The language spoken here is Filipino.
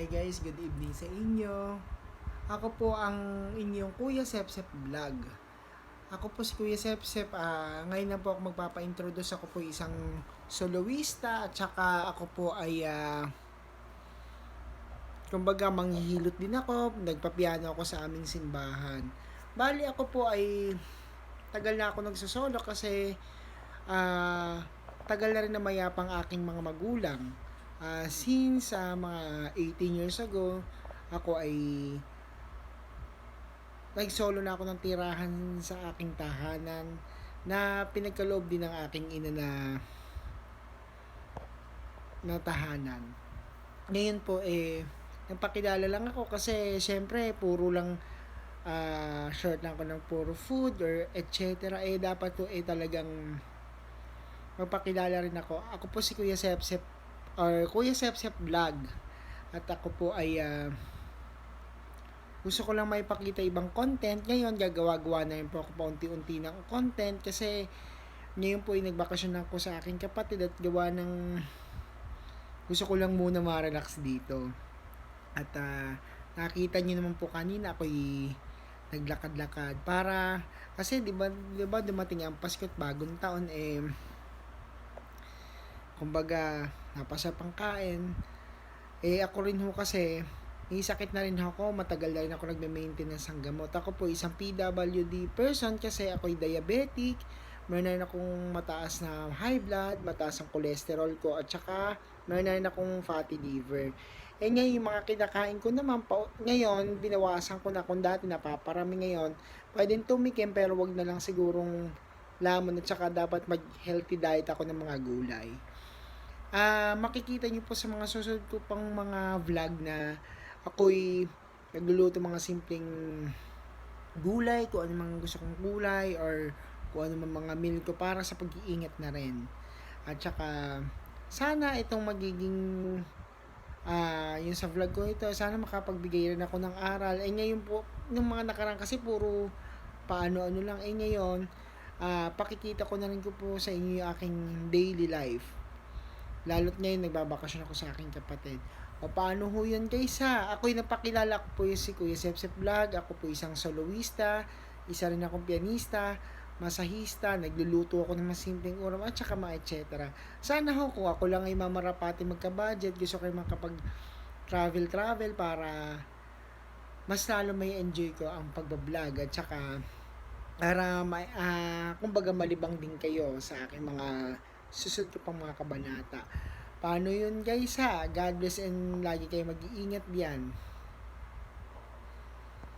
Hi guys, good evening sa inyo. Ako po ang inyong Kuya Sepsep Vlog. Ako po si Kuya Sepsep. ah ngayon na po ako magpapa-introduce. Ako po isang soloista at saka ako po ay ah, kumbaga manghihilot din ako. Nagpapiano ako sa aming simbahan. Bali ako po ay tagal na ako nagsosolo kasi ah tagal na rin na mayapang aking mga magulang. Ah, since ah, mga 18 years ago, ako ay nag-solo na ako ng tirahan sa aking tahanan na pinagkaloob din ng aking ina na na tahanan. Ngayon po eh nagpakilala lang ako kasi syempre puro lang ah short lang ako ng puro food or etc. Eh dapat to eh talagang magpakilala rin ako. Ako po si Kuya Sepsep or Kuya Sepsep Vlog. At ako po ay ah, gusto ko lang may pakita ibang content. Ngayon, gagawa-gawa na rin po ako paunti-unti ng content kasi ngayon po ay nagbakasyon ako sa aking kapatid at gawa ng gusto ko lang muna ma-relax dito. At ah, nakita niyo naman po kanina ako naglakad-lakad para kasi 'di ba 'di ba dumating ang Pasko at bagong taon eh kumbaga napasa pang kain eh ako rin ho kasi may sakit na rin ako. Matagal na rin ako nagme-maintenance ng gamot. Ako po isang PWD person kasi ako'y diabetic. Meron na rin akong mataas na high blood mataas ang cholesterol ko at saka meron na rin akong fatty liver. Eh ngayon yung mga kinakain ko naman pa, ngayon binawasan ko na kung dati napaparami. Ngayon pwedeng tumikim pero wag na lang sigurong lamon at saka dapat mag healthy diet ako ng mga gulay Ah, makikita niyo po sa mga susunod ko pang mga vlog na ako'y nagluluto mga simpleng gulay, kung ano mga gusto kong gulay or kung ano mga meal ko para sa pag-iingat na rin. At saka sana itong magiging ah yung sa vlog ko ito, sana makapagbigay rin ako ng aral. Eh ngayon po, nung mga nakarang kasi puro paano-ano lang. Eh ngayon, ah pakikita ko na rin ko po sa inyo yung aking daily life. Lalo't ngayon nagbabakasyon ako sa aking kapatid. O paano ho yun guys ha? Ako'y napakilala ko po yung si Kuya Sepsep Vlog. Ako po isang soloista. Isa rin akong pianista, masahista, nagluluto ako ng mga simpleng ulam at saka mga et cetera. Sana ho kung ako lang ay mamarapati magka-budget, gusto ko makapag travel travel para mas lalo may enjoy ko ang pagbablog at saka para may ah, kumbaga malibang din kayo sa aking mga susunod ko pang mga kabanata. Paano yun guys ha? God bless and lagi kayo mag-iingat diyan.